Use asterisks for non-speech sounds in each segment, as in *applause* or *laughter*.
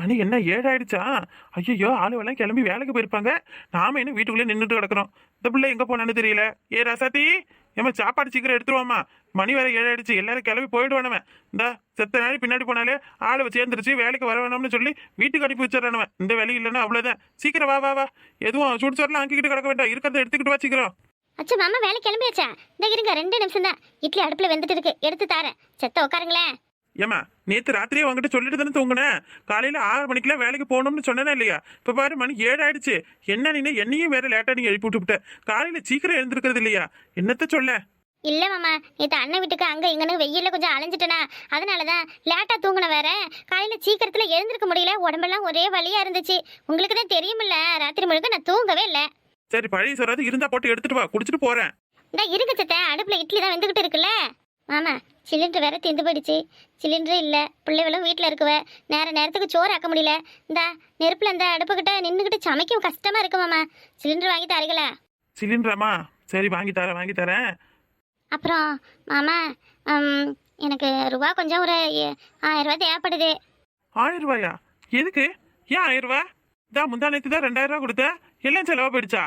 மணி என்ன ஏழாயிடுச்சா? ஐயோ ஆளுவெல்லாம் கிளம்பி வேலைக்கு போயிருப்பாங்க. நாம என்ன வீட்டுக்குள்ளே நின்றுட்டு கிடக்குறோம். இந்த பிள்ளை எங்கே போனான்னு தெரியல. ஏ ரசாத்தி ஏமா சாப்பாடு சீக்கிரம் எடுத்துருவாமா மணி வேற ஏழாயிடுச்சு. எல்லாரும் கிளம்பி போயிடுவானவன் இந்த செத்த நாள் பின்னாடி போனாலே ஆளை சேர்ந்துருச்சு வேலைக்கு வர வேணாம்னு சொல்லி வீட்டுக்கு அனுப்பி வச்சிடறானவன் இந்த வேலை இல்லைன்னா அவ்வளோதான் சீக்கிரம் வா வா வா. எதுவும் சுடுச்சோரெலாம் ஆக்கிக்கிட்டு கிடக்க வேண்டாம். இருக்கிறத எடுத்துக்கிட்டு வா சீக்கிரம். அச்சா மாமா வேலை கிளம்பியாச்சா? இந்த இருங்க ரெண்டு நிமிஷம் தான் இட்லி அடுப்புல வெந்துட்டு இருக்கு. எடுத்து தாரேன். செத்த உட்காருங்களேன். ஏமா நேத்து ராத்திரியே உங்ககிட்ட சொல்லிட்டு தானே தூங்குனேன் காலையில ஆறு மணிக்கெல்லாம் வேலைக்கு போகணும்னு சொன்னேனா இல்லையா? இப்ப பாரு மணி ஏழு ஆயிடுச்சு என்ன நீ என்னையும் வேற லேட்டா நீங்க எழுப்பி விட்டுவிட்ட. காலையில சீக்கிரம் எழுந்திருக்கிறது இல்லையா? என்னத்த சொல்ல? இல்ல மாமா நேத்து அண்ணன் வீட்டுக்கு அங்க இங்கன்னு வெயில்ல கொஞ்சம் அலைஞ்சிட்டேனா. அதனாலதான் லேட்டா தூங்கின வேற. காலையில சீக்கிரத்துல எழுந்திருக்க முடியல. உடம்பெல்லாம் ஒரே வலியா இருந்துச்சு. உங்களுக்கு தான் தெரியுமில்ல ராத்திரி முழுக்க நான் தூங்கவே இல்லை. சரி பழைய சொராது இருந்தா போட்டு எடுத்துட்டு வா. குடிச்சிட்டு போறேன். இந்த இருக்கு சத்த. அடுப்புல இட்லி தான் வெந்துகிட்டு இருக்குல்ல. மாமா சிலிண்டர் வேற திந்து போயிடுச்சு. சிலிண்டர் இல்ல. பிள்ளைகளும் வீட்டில் இருக்குவ. நேர நேரத்துக்கு சோறு ஆக்க முடியல. இந்த நெருப்புல இந்த அடுப்புக்கிட்ட நின்றுக்கிட்டு சமைக்க கஷ்டமா இருக்கு மாமா. சிலிண்டர் வாங்கி தரீங்களா? சிலிண்டராமா? சரி வாங்கி தரேன் வாங்கி தரேன். அப்புறம் மாமா எனக்கு ரூபா கொஞ்சம் ஒரு ஆயிரம் ரூபாய் தேவைப்படுது. ஆயிரம் ரூபாயா? எதுக்கு? ஏன் ஆயிரம் ரூபாய்? தான் முந்தா நேத்து தான் ரெண்டாயிரம் ரூபாய் கொடுத்த எல்லாம் செலவா போயிடுச்சா?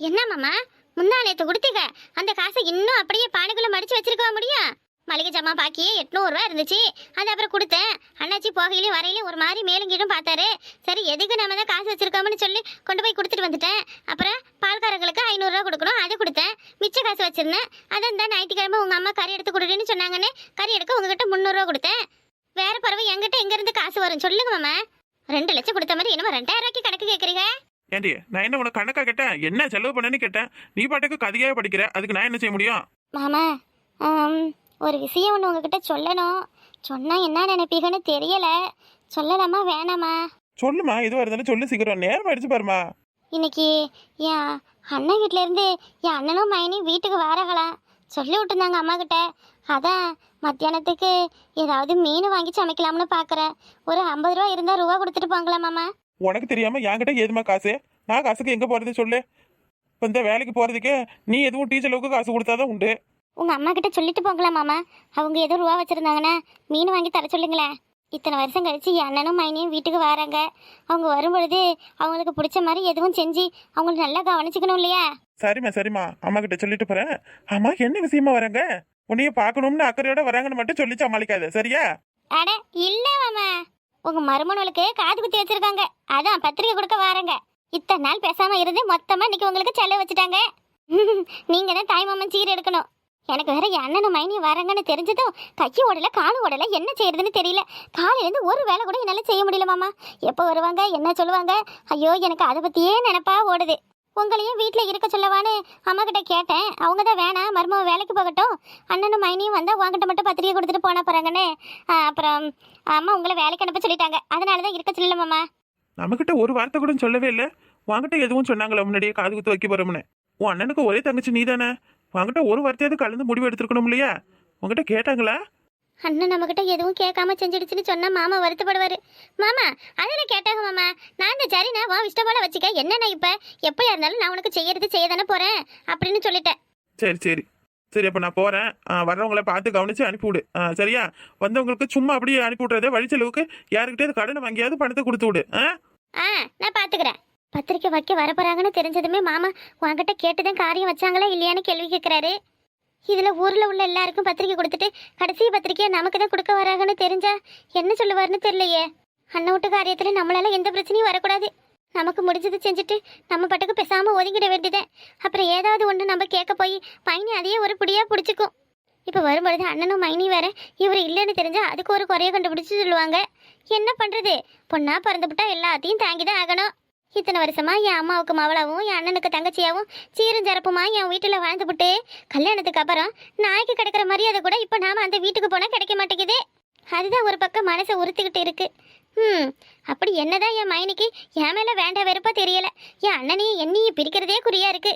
என்ன மாமா? முந்தா நேத்து கொடுத்தீங்க. அந்த காசை இன்னும் அப்படியே பானைக்குள்ள மடிச்சு வச்சிருக்க முடியும்? மளிகை ஜாமான் பாக்கி எட்நூறுரூவா இருந்துச்சு. அது அப்புறம் கொடுத்தேன். அண்ணாச்சி போகையிலையும் வரையிலையும் ஒரு மாதிரி மேலும் கீழும் பார்த்தாரு. சரி எதுக்கு நம்ம தான் காசு வச்சிருக்கோம்னு சொல்லி கொண்டு போய் கொடுத்துட்டு வந்துட்டேன். அப்புறம் பால்காரங்களுக்கு ஐநூறுரூவா கொடுக்கணும். அதை கொடுத்தேன். மிச்ச காசு வச்சிருந்தேன். அதை இந்த ஞாயிற்றுக்கிழமை உங்கள் அம்மா கறி எடுத்து கொடுன்னு சொன்னாங்கன்னு கறி எடுக்க உங்ககிட்ட முந்நூறுரூவா கொடுத்தேன். வேற பறவை என்கிட்ட எங்கேருந்து காசு வரும் சொல்லுங்க மாமா. ரெண்டு லட்சம் கொடுத்த மாதிரி என்னமோ ரெண்டாயிரம் ரூபாய்க்கு கணக்கு கேட்குறீங்க ஏண்டி நான் என்ன உனக்கு கணக்கா கேட்டேன்? என்ன செலவு பண்ணேன்னு கேட்டேன்? நீ பாட்டுக்கு கதையாவே படிக்கிற. அதுக்கு நான் என்ன செய்ய முடியும்? மாமா ஒரு விஷயம் ஒன்று உங்ககிட்ட சொல்லணும். சொன்னால் என்ன நினைப்பீங்கன்னு தெரியல. சொல்லலாமா வேணாமா? சொல்லுமா எதுவாக இருந்தாலும் சொல்லு சீக்கிரம். நேரம் ஆயிடுச்சு பாருமா. இன்னைக்கு என் அண்ணன் வீட்டிலேருந்து என் அண்ணனும் மைனியும் வீட்டுக்கு வாரகலாம் சொல்லி விட்டுருந்தாங்க அம்மா கிட்ட அதான் மத்தியானத்துக்கு ஏதாவது மீன் வாங்கி சமைக்கலாம்னு பார்க்குறேன் ஒரு ஐம்பது ரூபா இருந்தால் ரூபா கொடுத்துட்டு போங்களா மாமா. உனக்கு தெரியாம என்கிட்ட ஏதுமா காசு? நான் காசுக்கு எங்க போறது சொல்லு. இப்போ இந்த வேலைக்கு போறதுக்கு நீ எதுவும் டீச்சர் அளவுக்கு காசு கொடுத்தாதான் உண்டு. உங்கள் அம்மா கிட்ட சொல்லிட்டு போங்களா மாமா. அவங்க ஏதோ ரூபா வச்சுருந்தாங்கன்னா மீன் வாங்கி தர சொல்லுங்களேன். இத்தனை வருஷம் கழிச்சு அண்ணனும் மைனியும் வீட்டுக்கு வராங்க. அவங்க வரும்பொழுது அவங்களுக்கு பிடிச்ச மாதிரி எதுவும் செஞ்சு அவங்கள நல்லா கவனிச்சுக்கணும் இல்லையா? சரிம்மா சரிம்மா. அம்மா கிட்ட சொல்லிட்டு போறேன். ஆமா என்ன விஷயமா வராங்க? உன்னைய பார்க்கணும்னு அக்கறையோட வராங்கன்னு மட்டும் சொல்லி சமாளிக்காத சரியா? அட இல்லை மாமா. உங்கள் மருமனுக்கு காது குத்தி வச்சிருக்காங்க. அதான் பத்திரிக்கை கொடுக்க வாரங்க. இத்தனை நாள் பேசாமல் இருந்து மொத்தமாக இன்னைக்கு உங்களுக்கு செலவு வச்சுட்டாங்க. *laughs* நீங்கள் தான் தாய் மாமன் சீர் எடுக்கணும். எனக்கு வேற அண்ணனும் மைனியும் வராங்கன்னு தெரிஞ்சதும் கையை ஓடல காலு ஓடல. என்ன செய்யறதுன்னு தெரியல. காலையிலேருந்து ஒரு வேலை கூட என்னால் செய்ய முடியல மாமா. எப்போ வருவாங்க என்ன சொல்லுவாங்க? ஐயோ எனக்கு அதை பற்றியே நினப்பா ஓடுது. உங்களையும் வீட்டில் இருக்க சொல்லவான்னு அம்மா கிட்ட கேட்டேன். அவங்க தான் வேணாம் மருமக வேலைக்கு போகட்டும். அண்ணனும் மைனியும் வந்தால் உங்ககிட்ட மட்டும் பத்திரிகை கொடுத்துட்டு போன போகிறாங்கன்னு அப்புறம் அம்மா உங்களை வேலைக்கு அனுப்ப சொல்லிட்டாங்க. அதனால தான் இருக்க சொல்லல மாமா. நம்மகிட்ட ஒரு வார்த்தை கூட சொல்லவே இல்லை. உங்ககிட்ட எதுவும் சொன்னாங்களா முன்னாடியே காது குத்து வைக்க போகிறோம்னு உன் அண்ணனுக்கு ஒரே தங்கச்சி நீ தானே உன்கிட்ட ஒரு வார்த்தையாவது கலந்து முடிவு எடுத்துருக்கணும் இல்லையா? உன்கிட்ட கேட்டாங்களா? அண்ணன் நம்மகிட்ட எதுவும் கேட்காம செஞ்சிடுச்சுன்னு சொன்னா மாமா வருத்தப்படுவாரு. மாமா அதில் கேட்டாங்க மாமா? நான் இந்த சரிண்ணா வா இஷ்டம் போல வச்சுக்க. என்னண்ணா இப்போ? எப்படியா இருந்தாலும் நான் உனக்கு செய்யறது செய்ய தானே போறேன் அப்படின்னு சொல்லிட்டேன். சரி சரி. சரி அப்போ நான் போகிறேன் வர்றவங்கள பார்த்து கவனிச்சு அனுப்பிவிடு. சரியா? வந்தவங்களுக்கு சும்மா அப்படியே அனுப்பி விட்றதே வழிச்செலவுக்கு யாருக்கிட்டே கடனை வாங்கியாவது பணத்தை கொடுத்து விடு. ஆ? ஆ நான் பார்த்துக்கிறேன். பத்திரிக்கை வைக்க வரப்போறாங்கன்னு தெரிஞ்சதுமே மாமா உன்கிட்ட கேட்டுதான் காரியம் வச்சாங்களா இல்லையான்னு கேள்வி கேட்குறாரு இதில் ஊரில் உள்ள எல்லாருக்கும் பத்திரிக்கை கொடுத்துட்டு கடைசி பத்திரிக்கையை நமக்கு தான் கொடுக்க வராங்கன்னு தெரிஞ்சா என்ன சொல்லுவாருன்னு தெரியலையே. அண்ணன் விட்டு காரியத்தில் நம்மளால எந்த பிரச்சனையும் வரக்கூடாது. நமக்கு முடிஞ்சது செஞ்சுட்டு நம்ம பாட்டுக்கு பேசாமல் ஒதுங்கிட வேண்டியதே அப்புறம் ஏதாவது ஒன்று நம்ம கேட்க போய் பையனி அதையே ஒரு பிடியாக பிடிச்சிக்கும். இப்போ வரும்பொழுது அண்ணனும் மைனி வேற இவர் இல்லைன்னு தெரிஞ்சால் அதுக்கு ஒரு குறைய கண்டுபிடிச்சி சொல்லுவாங்க. என்ன பண்ணுறது பொண்ணாக பிறந்துவிட்டா எல்லாத்தையும் தாங்கி தான் ஆகணும். இத்தனை வருஷமா என் அம்மாவுக்கு மவளாவும் என் அண்ணனுக்கு தங்கச்சியாவும் சீரும் சிறப்புமா என் வீட்டில் வாழ்ந்துவிட்டு கல்யாணத்துக்கு அப்புறம் நாய்க்கு கிடைக்கிற மரியாதை கூட இப்போ நாம அந்த வீட்டுக்கு போனால் கிடைக்க மாட்டேங்குது. அதுதான் ஒரு பக்கம் மனசை உறுத்திக்கிட்டு இருக்கு. ம் அப்படி என்னதான் என் மைனிக்கு என் மேலே வேண்டாம் வெறுப்பா தெரியல. என் அண்ணனையும் என்னையும் பிரிக்கிறதே குறியா இருக்கு.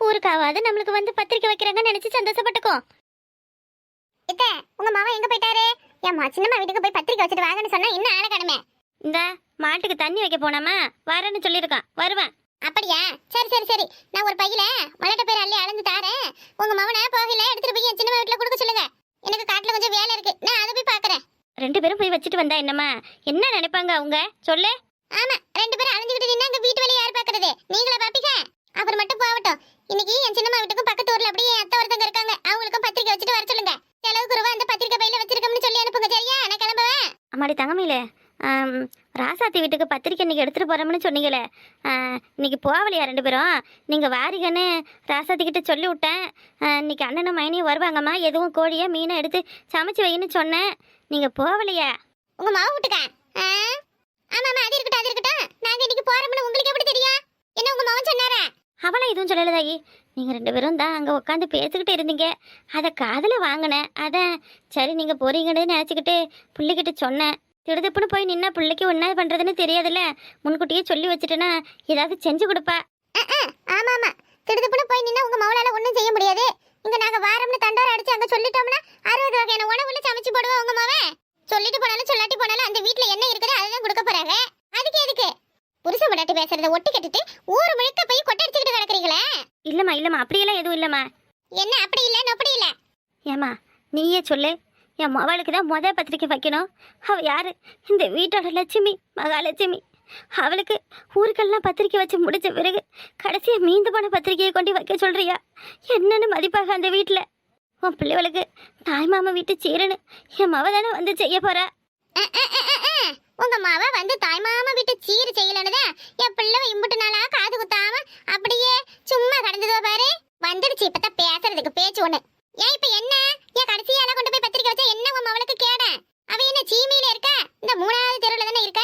ஊருக்காவது நம்மளுக்கு வந்து பத்திரிக்கை வைக்கிறாங்கன்னு நினைச்சு சந்தோஷப்பட்டுக்கோ. இத்த உங்க மாவன் எங்க போயிட்டாரு? என் சின்னம்மா வீட்டுக்கு போய் பத்திரிக்கை வச்சுட்டு வாங்கன்னு சொன்னா இன்னும் ஆள கடமை இந்த மாட்டுக்கு தண்ணி வைக்க போனாமா? வரேன்னு சொல்லியிருக்கான். வருவேன். அப்படியா? சரி சரி சரி. நான் ஒரு பையில மலட்ட பேர் அள்ளி அளந்து தாரேன். உங்க மவனை போகல எடுத்துட்டு போய் என் சின்ன வீட்டுல கொடுக்க சொல்லுங்க. எனக்கு காட்டுல கொஞ்சம் வேலை இருக்கு. நான் அதை போய் பாக்குறேன் ரெண்டு பேரும் போய் வச்சுட்டு வந்தா என்னம்மா? என்ன நினைப்பாங்க அவங்க? சொல்லு. ஆமா ரெண்டு பேரும் அலைஞ்சுக்கிட்டு நின்னா அங்க வீட்டு வேலையை யார் பாக்குறது நீங்களா பாப்பீங்க? அவர் மட்டும் போகட்டும். இன்னைக்கு என் சின்னம்மா வீட்டுக்கும் பக்கத்து ஊர்ல அப்படியே அத்தை ஒருத்தங்க இருக்காங்க. அவங்களுக்கும் பத்திரிக்கை வச்சுட்டு வர சொல்லுங்க. செலவுக்கு ரூபா அந்த பத்திரிக்கை பையில வச்சிருக்கோம்னு சொல்லி அனுப்புங்க சரியா? நான் கிளம்புவேன் அம்மாடி தங்கமையில. ராசாத்தி வீட்டுக்கு பத்திரிக்கை இன்னைக்கு எடுத்துட்டு போறோம்னு சொன்னீங்களே. ஆ, இன்னைக்கு போகலையா ரெண்டு பேரும்? நீங்க வாரிகன்னு ராசாத்தி கிட்ட சொல்லி விட்டேன். ஆ, இன்னைக்கு அண்ணனும் மைனியும் வருவாங்கம்மா. எதுவும் கோழியை மீனை எடுத்து சமைச்சு வைன்னு சொன்னேன். நீங்க போகலையா? உங்க மாவு விட்டுக்க ஆமா ஆமா அது இருக்கட்டும் அது இருக்கட்டும். நாங்க இன்னைக்கு போறோம்னு உங்களுக்கு எப்படி தெரியும்? என்ன உங்க மாவன் சொன்னாரா? அவளா எதுவும் சொல்லல தாயி நீங்க ரெண்டு பேரும் தான் அங்க உட்காந்து பேசிக்கிட்டு இருந்தீங்க. அதை காதுல வாங்கினேன். அதான் சரி நீங்க போறீங்கன்னு நினைச்சுக்கிட்டு பிள்ளைகிட்ட சொன்னேன். திடுதுப்புன்னு போய் நின்னா பிள்ளைக்கு என்ன பண்றதுன்னு தெரியாதுல்ல? முன்கூட்டியே சொல்லி வச்சுட்டேன்னா ஏதாவது செஞ்சு கொடுப்பா. ஆமா ஆமா திடுதுப்புன்னு போய் நின்னா உங்க மவளால ஒண்ணும் செய்ய முடியாது. இங்க நாங்க வாரம்னு தண்டோர அடிச்சு அங்க சொல்லிட்டோம்னா அறுபது வகையான உணவுல சமைச்சு போடுவா உங்க மவன் சொல்லிட்டு போனாலும் சொல்லாட்டி போனாலும் அந்த வீட்ல என்ன இருக்குதோ அதுதான் கொடுக்க போறாங்க. அதுக்கு எதுக்கு? புருஷ முன்னாடி பேசுறத ஒட்டு கட்டிட்டு ஊர் முழுக்க போய் கொட்டடிச்சுக்கிட்டு கிடக்குறீங்களே? இல்லம்மா இல்லம்மா. அப்படியெல்லாம் எதுவும் இல்லம்மா. என்ன அப்படி இல்ல அப்படி இல்ல? ஏமா நீயே சொல்லு. என் மவளுக்கு தான் முதல் பத்திரிக்கை வைக்கணும். அவள் யார்? இந்த வீட்டோட லட்சுமி மகாலட்சுமி. அவளுக்கு ஊருக்கெல்லாம் பத்திரிக்கை வச்சு முடிச்ச பிறகு கடைசியாக மீந்து போன பத்திரிக்கையை கொண்டு வைக்க சொல்கிறியா என்னென்னு மதிப்பாக அந்த வீட்டில் உன் பிள்ளைகளுக்கு தாய் மாமா வீட்டு சீரனு என் மவ தானே வந்து செய்ய போறா? உங்க மாவ வந்து தாய் மாமா வீட்டு சீர் செய்யலன்னு என் பிள்ளை இம்புட்டு நாளா காது குத்தாம அப்படியே சும்மா கடந்துதோ பாரு. வந்துடுச்சு இப்பதான் பேசுறதுக்கு பேச்சு ஒண்ணு. ஏன் இப்ப என்ன ஏன் கடைசியால கொண்டு போய் பத்திரிக்கை வச்சா என்ன உன் மவளுக்கு கேட அவ என்ன சீமையில இருக்க இந்த மூணாவது தெருவுல தானே இருக்க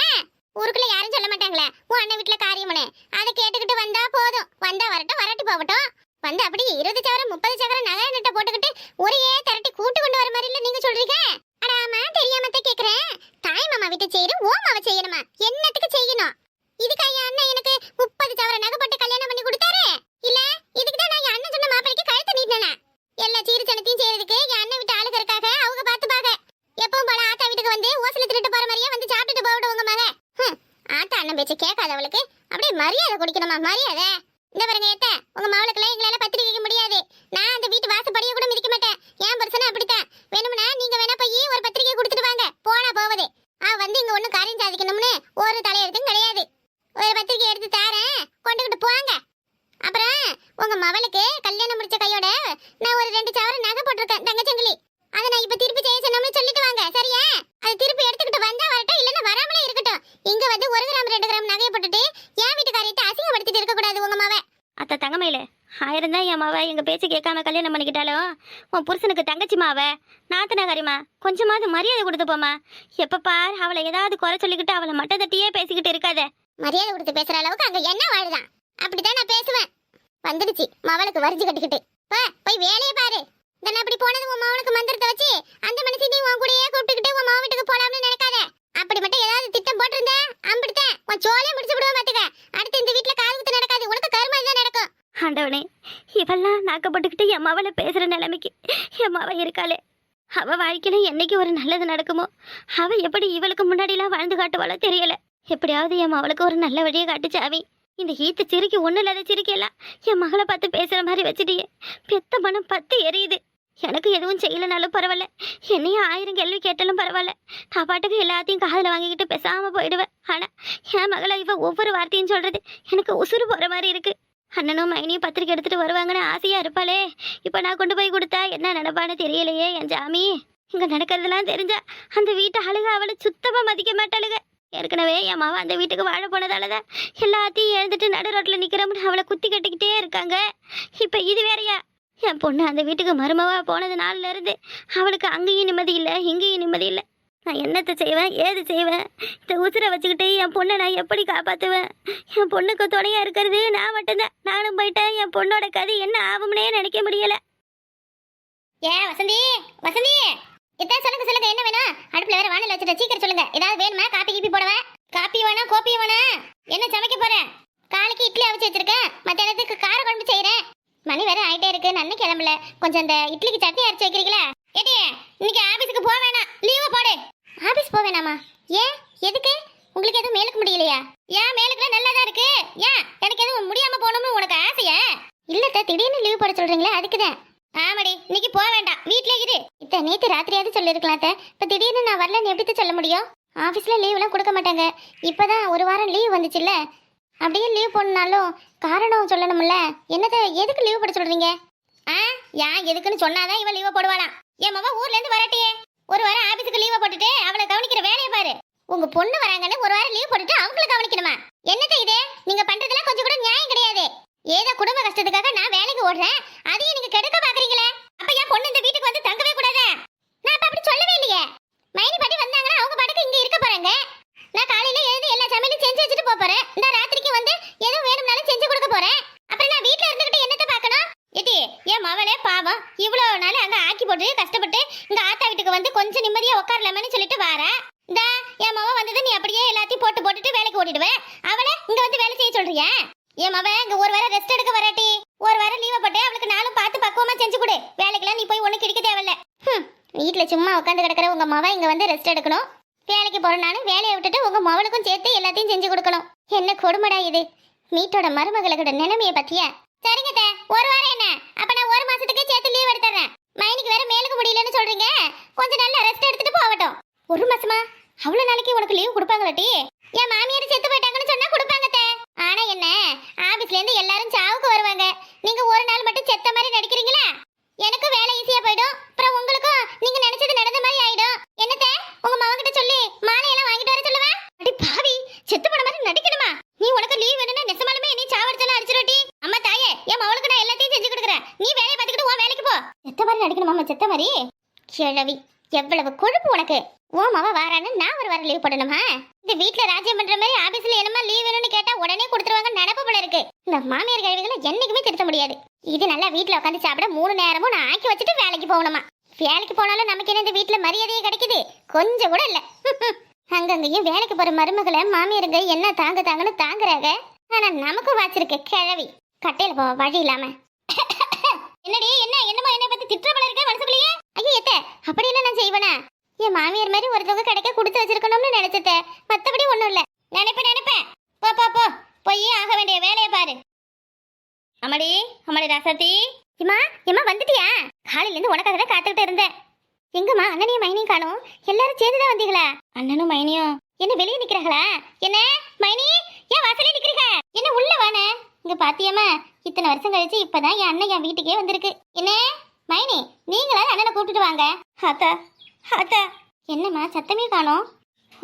ஊருக்குள்ள யாரும் சொல்ல மாட்டாங்களே உன் அண்ணன் வீட்டுல காரியம்னு அதை கேட்டுக்கிட்டு வந்தா போதும் வந்தா வரட்டும் வரட்டு போகட்டும் வந்து அப்படி இருபது சவரம் முப்பது சவரம் நகை நட்டை போட்டுக்கிட்டு ஒரே திரட்டி கூட்டு கொண்டு வர மாதிரி இல்ல நீங்க சொல்றீங்க அடாமா தெரியாம தான் கேக்குறேன் தாய் மாமா வீட்டு செய்யணும் ஓ மாவ செய்யணுமா என்னத்துக்கு செய்யணும் இதுக்கு என் அண்ணன் எனக்கு முப்பது சவர நகை போட்டு கல்யாணம் பண்ணி கொடுத்தாரு இல்ல இதுக்கு தான் நான் என் அண்ணன் சொன்ன மாப்பிளைக்கு கழுத்து நீட்டினேன் எல்லா சீர்சனத்தையும் செய்யறதுக்கு என் அண்ணன் வீட்டு ஆளுங்க இருக்காக அவங்க பார்த்துப்பாங்க எப்பவும் போல ஆத்தா வீட்டுக்கு வந்து ஓசல திருட்டு போற மாதிரியே வந்து சாப்பிட்டுட்டு போகட்டும் உங்க மக ஹம், ஆத்தா கேட்காத அவளுக்கு அப்படியே மரியாதை குடிக்கணுமா? மரியாதை? இந்த பாருங்க ஏத்த உங்க மாவளுக்குலாம் எங்களால பத்திரிக்கைக்கு முடியாது. நான் அந்த வீட்டு வாசப்படியை கூட மிதிக்க மாட்டேன். ஏன் புருஷனா அப்படித்தான். வேணும்னா நீங்க வேணா போய் ஒரு பத்திரிக்கை கொடுத்துட்டு வாங்க. போனா போகுது. அவ வந்து இங்க ஒண்ணும் காரியம் சாதிக்கணும்னு ஒரு தலையெழுத்தும் கிடையாது. ஒரு பத்திரிக்கை எடுத்து தாரேன். கொண்டுகிட்டு போங்க. அப்புறம் உங்க மவளுக்கு கல்யாணம் முடிச்ச கையோட நான் ஒரு ரெண்டு சவரம் நகை போட்டிருக்கேன் தங்கச்சங்கிலி அதை நான் இப்ப திருப்பி செய்ய சொன்னோம்னு சொல்லிட்டு வாங்க சரியா? அது திருப்பி எடுத்துக்கிட்டு வந்தா வரட்டும் இல்லைன்னா வராமலே இருக்கட்டும். இங்க வந்து ஒரு கிராம் ரெண்டு கிராம் நகையை போட்டுட்டு என் வீட்டுக்காரியத்தை அசிங்கப்படுத்திட்டு இருக்க கூடாது உங்க மாவ. அத்த தங்கமையில ஆயிரம் தான் என் மாவ எங்க பேச்சு கேட்காம கல்யாணம் பண்ணிக்கிட்டாலும் உன் புருஷனுக்கு தங்கச்சி மாவ நாத்தனாகாரிமா கொஞ்சமாவது மரியாதை கொடுத்து போமா எப்ப பார் அவளை ஏதாவது குறை சொல்லிக்கிட்டு அவளை மட்ட தட்டியே பேசிக்கிட்டு இருக்காத. மரியாதை கொடுத்து பேசுற அளவுக்கு அங்க என்ன வாழுதான்? அப்படிதான் நான் பேசுவேன். வந்துடுச்சு மவளுக்கு வரிஞ்சு கட்டிக்கிட்டு. போய் வேலையை பாரு. இந்த நான் அப்படி போனது உன் மாவனுக்கு மந்திரத்தை வச்சு அந்த மனுஷன் நீ உன் கூடயே கூப்பிட்டுக்கிட்டு உன் மாவ வீட்டுக்கு போலாம்னு நினைக்காத. அப்படி மட்டும் ஏதாவது திட்டம் போட்டிருந்த அம்பிடுத்தேன் உன் சோலையை முடிச்சு விடுவேன் பாத்துக்க. அடுத்து இந்த வீட்டுல கால் குத்து நடக்காது. உனக்கு கருமா தான் நடக்கும். ஆண்டவனே இவெல்லாம் நாக்கப்பட்டுக்கிட்டு என் மவளை பேசுற நிலைமைக்கு என் மவ இருக்காளே. அவ வாழ்க்கையில என்னைக்கு ஒரு நல்லது நடக்குமோ அவ எப்படி இவளுக்கு முன்னாடிலாம் வாழ்ந்து காட்டுவாளோ தெரியல. எப்படியாவது என் மவளுக்கு ஒரு நல்ல வழியை காட்டுச்சாவி இந்த ஈத்து சிரிக்கி ஒன்றும் இல்லாத சிரிக்கலாம் என் மகளை பார்த்து பேசுகிற மாதிரி வச்சுட்டியே. பெத்த மனம் பத்து எரியுது. எனக்கு எதுவும் செய்யலைனாலும் பரவாயில்ல. என்னையும் ஆயிரம் கேள்வி கேட்டாலும் பரவாயில்ல. நான் பாட்டுக்கு எல்லாத்தையும் காதில் வாங்கிக்கிட்டு பேசாமல் போயிடுவேன். ஆனால் என் மகளை இப்போ ஒவ்வொரு வார்த்தையும் சொல்கிறது எனக்கு உசுறு போகிற மாதிரி இருக்குது அண்ணனும் மைனியும் பத்திரிக்கை எடுத்துகிட்டு வருவாங்கன்னு ஆசையாக இருப்பாளே. இப்போ நான் கொண்டு போய் கொடுத்தா என்ன நடப்பான்னு தெரியலையே என் ஜாமி. இங்கே நடக்கிறதெல்லாம் தெரிஞ்சா அந்த வீட்டை அழுக அவளை சுத்தமாக மதிக்க மாட்டாளுக. ஏற்கனவே என் மாவன் அந்த வீட்டுக்கு வாழ போனதாலதான் எல்லாத்தையும் எழுந்துட்டு நடு ரோட்டில் நிற்கிறோம்னு அவளை குத்தி கட்டிக்கிட்டே இருக்காங்க. இப்போ இது வேறையா? என் பொண்ணு அந்த வீட்டுக்கு மருமவா போனது நாள்ல இருந்து அவளுக்கு அங்கேயும் நிம்மதி இல்லை இங்கேயும் நிம்மதி இல்லை. நான் என்னத்தை செய்வேன் ஏது செய்வேன்? இந்த உசுரை வச்சுக்கிட்டு என் பொண்ணை நான் எப்படி காப்பாற்றுவேன் என் பொண்ணுக்கு துணையாக இருக்கிறது நான் மட்டும்தான். நானும் போயிட்டேன். என் பொண்ணோட கதை என்ன ஆகும்னே நினைக்க முடியலை. ஏ வசந்தி வசந்தி! இதான் சொல்லுங்க சொல்லுங்க என்ன வேணும்? அடுப்பில் வேற வானல் வச்சுட்டு சீக்கிரம் சொல்லுங்க. ஏதாவது வேணுமா? காப்பி கீப்பி போடவா? காப்பி வேணாம் கோப்பி வேணாம் என்ன சமைக்க போறேன் காலைக்கு இட்லி அவிச்சு வச்சிருக்கேன். மத்தியானத்துக்கு கார குழம்பு செய்யறேன் மணி வேற ஆயிட்டே இருக்கு. நான் கிளம்பல. கொஞ்சம் அந்த இட்லிக்கு சட்னி அரைச்சு வைக்கிறீங்களா? ஏடியே இன்னைக்கு ஆபீஸ்க்கு போக வேணாம். லீவு போடு. ஆபீஸ் போக வேணாமா? ஏன்? எதுக்கு? உங்களுக்கு எதுவும் மேலுக்கு முடியலையா? ஏன் மேலுக்குலாம் நல்லா தான் இருக்கு. ஏன்? எனக்கு எதுவும் முடியாம போகணும்னு உனக்கு ஆசையா? இல்லத்த திடீர்னு லீவ் போட சொல்றீங்களே அதுக்கு தான் ஆமாடி இன்னைக்கு போக வேண்டாம். வீட்லயே இரு. இத்த நேத்து ராத்திரியாவது சொல்லிருக்கலாம் இப்ப திடீர்னு நான் வரலன்னு எப்படி சொல்ல முடியும்? ஆபீஸ்ல லீவ்லாம் கொடுக்க மாட்டாங்க. இப்பதான் ஒரு வாரம் லீவ் வந்துச்சுல்ல? அப்படியே லீவ் போடனாலும் காரணம் சொல்லணும்ல. என்னது எதுக்கு லீவ் போட சொல்றீங்க? ஆ ஏன் எதுக்குன்னு சொன்னாதான் இவன் லீவ் போடுவாளாம் என் மவ ஊர்ல இருந்து வரட்டியே. ஒரு வாரம் ஆபீஸுக்கு லீவ் போட்டுட்டு அவளை கவனிக்கிற வேலையை பாரு. உங்க பொண்ணு வராங்கன்னு ஒரு வாரம் லீவ் போட்டுட்டு அவங்கள கவனிக்கணுமா? என்னது இது? நீங்க பண்றதுலாம் கொஞ்சம் கூட நியாயம் கிடையாது. ஏதோ குடும்ப கஷ்டத்துக்காக நான் வேலைக்கு ஓடுறேன். அதையும் நீங்க கெடுக்க பாக்குறீங்களே. அப்ப என் பொண்ணு இந்த வீட்டுக்கு வந்து தங்கவே கூடாதா நான் அப்ப அப்படி சொல்லவே இல்லையே மைனி பாட்டி வந்தாங்கன்னா அவங்க பாட்டுக்கு இங்க இருக்க போறாங்க நான் காலையில எழுதி எல்லா சமையலும் செஞ்சு வச்சுட்டு போப் போறேன் இந்த ராத்திரிக்கு வந்து எதுவும் வேணும்னாலும் செஞ்சு கொடுக்க போறேன் அப்புறம் நான் வீட்ல இருந்துகிட்டு என்னத்த பார்க்கணும் ஏடி என் மவளே பாவம் இவ்வளவு நாள் அங்க ஆக்கி போட்டு கஷ்டப்பட்டு இங்க ஆத்தா வீட்டுக்கு வந்து கொஞ்சம் நிம்மதியா உட்காரலாமேன்னு சொல்லிட்டு வாரா இந்த என் மவ வந்தது நீ அப்படியே எல்லாத்தையும் போட்டு போட்டுட்டு வேலைக்கு ஓடிடுவேன் அவளை இங்க வந்து வேலை செய்ய சொல்றியா என் மவ இங்க ஒரு வாரம் ரெஸ்ட் எடுக்க வரட்டி. ஒரு வாரம் லீவ் போட்டு அவளுக்கு நாளும் பார்த்து பக்குவமா செஞ்சு கொடு. வேலைக்கெல்லாம் நீ போய் ஒண்ணு கிடைக்க தேவையில்ல. ஹம், வீட்ல சும்மா உட்காந்து கிடக்குற உங்க மவ இங்க வந்து ரெஸ்ட் எடுக்கணும். வேலைக்கு போறனாலும் வேலையை விட்டுட்டு உங்க மவளுக்கும் சேர்த்து எல்லாத்தையும் செஞ்சு கொடுக்கணும். என்ன கொடுமடா இது? மீட்டோட மருமகளோட நிலைமையை பத்தியா? சரிங்க ஒரு வாரம் என்ன? அப்ப நான் ஒரு மாசத்துக்கு சேர்த்து லீவ் எடுத்துறேன் மைனிக்கு வேற மேலுக்கு முடியலன்னு சொல்றீங்க. கொஞ்ச நாள்ல ரெஸ்ட் எடுத்துட்டு போகட்டும். ஒரு மாசமா? அவ்வளவு நாளைக்கு உனக்கு லீவ் கொடுப்பாங்களாட்டி என் மாமியார் செத்து போயிட்டாங்கன்னு சொன்னா கொடுப்பாங்க ஆனா என்ன? ஆபீஸ்ல இருந்து எல்லாரும் சாவுக்கு வருவாங்க. நீங்க ஒரு நாள் மட்டும் செத்த மாதிரி நடிக்கிறீங்களா? எனக்கு வேலை ஈஸியா போயிடும். அப்புறம் உங்களுக்கும் நீங்க நினைச்சது நடந்த மாதிரி ஆயிடும். என்னத்த? உங்க மகன்கிட்ட சொல்லி மாலையெல்லாம் வாங்கிட்டு வர சொல்லுவா? அடி பாவி செத்து போன மாதிரி நடிக்கணுமா? நீ உனக்கு லீவ் வேணும்னா நெசமாலுமே நீ சாவடிச்சலாம் அடிச்சிரோட்டி அம்மா தாயே என் மவளுக்கு நான் எல்லாத்தையும் செஞ்சு கொடுக்குறேன். நீ வேலையை பார்த்துக்கிட்டு உன் வேலைக்கு போ. செத்த மாதிரி நடிக்கணுமா செத்த மாதிரி? கிழவி. எவ்வளவு கொழுப்பு உனக்கு? ஓ மாவா வாரான்னு நான் ஒரு வாரம் லீவ் போடணுமா? இந்த வீட்ல ராஜ்யம் பண்ற மாதிரி ஆபீஸ்ல என்னமா லீவ் வேணும்னு கேட்டா உடனே கொடுத்துருவாங்க நடப்பு போல இருக்கு. இந்த மாமியார் கழிவுகளை என்னைக்குமே திருத்த முடியாது. இது நல்லா வீட்ல உட்காந்து சாப்பிட மூணு நேரமும் நான் ஆக்கி வச்சுட்டு வேலைக்கு போகணுமா? வேலைக்கு போனாலும் நமக்கு என்ன இந்த வீட்ல மரியாதையே கிடைக்குது? கொஞ்சம் கூட இல்ல. *laughs* அங்கங்கேயும் வேலைக்கு போற மருமகளை மாமியாருங்க என்ன தாங்க தாங்கன்னு தாங்குறாங்க. ஆனா நமக்கு வாச்சிருக்க கிழவி. கட்டையில போவ வழி இல்லாம. *laughs* என்னடி என்ன என்னமோ என்னை பத்தி திட்டுற போல இருக்க மனசுக்குள்ளேயே? ஐயோ எத்த அப்படி நான் செய்வேனா? என் மாமியார் மாதிரி ஒருத்தவங்க கிடைக்க கொடுத்து வச்சிருக்கணும்னு நினைச்சத மத்தபடி ஒண்ணும் இல்ல. நினைப்பேன் நினைப்பேன். போ போ போ. போய் ஆக வேண்டிய வேலையை பாரு. அம்மாடி அம்மாடி ரசதி இம்மா இம்மா வந்துட்டியா? காலையில இருந்து உனக்காக தான் காத்துக்கிட்டு இருந்தேன். எங்கம்மா அண்ணனையும் மைனியும் காணும். எல்லாரும் சேர்ந்து தான் வந்தீங்களா? அண்ணனும் மைனியும். என்ன வெளியே நிக்கிறாங்களா? என்ன? மைனி ஏன் வாசலே நிக்கிறீங்க? என்ன உள்ள வானே? இங்க பாத்தியம்மா இத்தனை வருஷம் கழிச்சு இப்பதான் என் அண்ணன் என் வீட்டுக்கே வந்திருக்கு. என்ன? மைனி நீங்களா அண்ணனை கூப்பிட்டுட்டு வாங்க. அத்தா அத்தா. என்னம்மா சத்தமே காணோம்.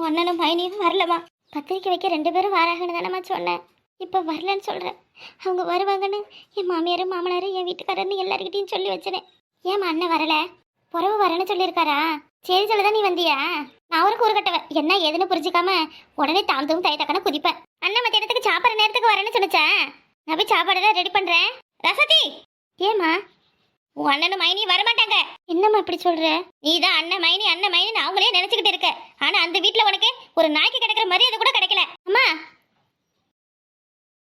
அண்ணனும் மைனியும் வரலம்மா. பத்திரிக்கை வைக்க ரெண்டு பேரும் வராங்கன்னு தானம்மா சொன்னேன். இப்போ வரலன்னு சொல்கிறேன் அவங்க வருவாங்கன்னு என் மாமியார் மாமனார் என் வீட்டுக்காரர்னு எல்லாருக்கிட்டையும் சொல்லி வச்சினேன் ஏம்மா அண்ணன் வரல? புறவு வரேன்னு சொல்லியிருக்காரா? சரி சொல்ல நீ வந்தியா? நான் ஒரு கூறுகட்டவன் என்ன ஏதுன்னு புரிஞ்சுக்காம உடனே தாழ்ந்தும் தாய் தக்கன குதிப்பேன். அண்ணன் மத்தியானத்துக்கு சாப்பிட்ற நேரத்துக்கு வரேன்னு சொன்னச்சா? நான் போய் சாப்பாடு ரெடி பண்ணுறேன் ரசதி! ஏம்மா உன் அண்ணனும் மைனி வரமாட்டாங்க. என்னம்மா இப்படி சொல்ற? நீதான் அண்ணன் மைனி அண்ணன் மைனின்னு அவங்களே நினைச்சுக்கிட்டு இருக்க. ஆனா அந்த வீட்டுல உனக்கு ஒரு நாய்க்கு கிடைக்கிற மரியாதை கூட கிடைக்கல. அம்மா